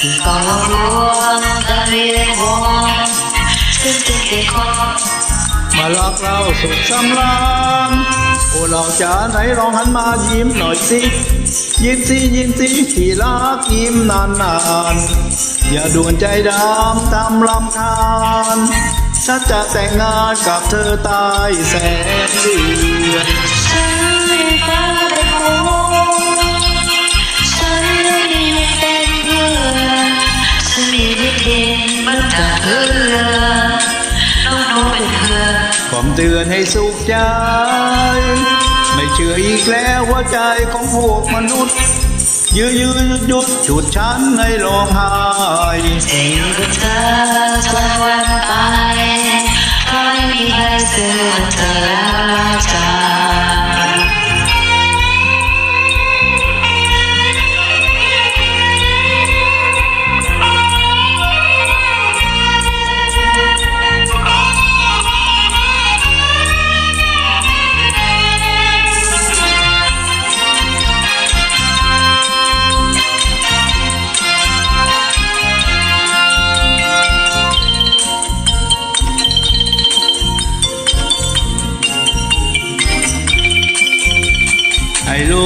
ที่ก่อหลอกลวงกันไม่ได้หวซึ่งติดคอมาลักเราสุขสำราญโอ้เราจ๋าไหนลองหันมายิ้มหน่อยสิ ยิ้มสิยิ้มสิที่รักยิ้มนานนานๆอย่าด่วนใจดำตามลำคาญฉันจะแต่งงานกับเธอตายแสนดื มันจะเพื่อน้องน้องเป็นเพื่อนผมเตือนให้สุขใจ ไม่เชื่ออีกแล้วว่าใจของพวกมนุษย์ ยื้อยื้อยุดยุดฉุดฉันให้ร้องไห้จะอยู่กับเธอจนวันตายเพราะไม่มีใครซื้อเธอแล้ว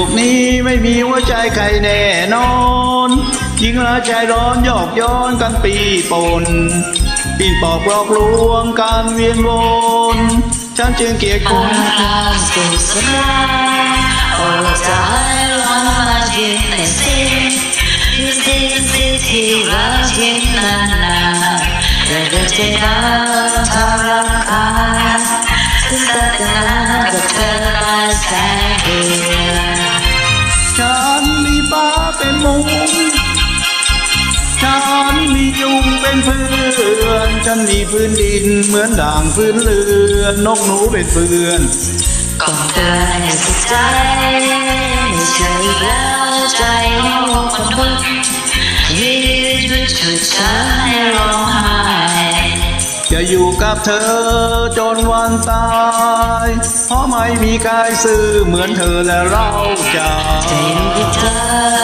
กนี้ไม่มีหัวใจใครแน่นอนยิงละใจร้อนยอกย้อนกันปีปนปีนปอกหลอกลวงการเวียนวนฉันจึงเกลียดคอาน เป็นมุงฉันมียุงเป็นเพื่อนฉันมีพื้นดินเหมือนด่างพื้นเรือนนกหนูเป็นเพื่อนก่อนเธอให้สุขใจไม่เชื่ออีกแล้วใจของคนทุกยืดหยุดฉุดฉันให้ร้องไห้จะอยู่กับเธอจนวันตายเพราะไม่มีใครซื้อเหมือนเธอและเราจะจะอยู่กับเธอ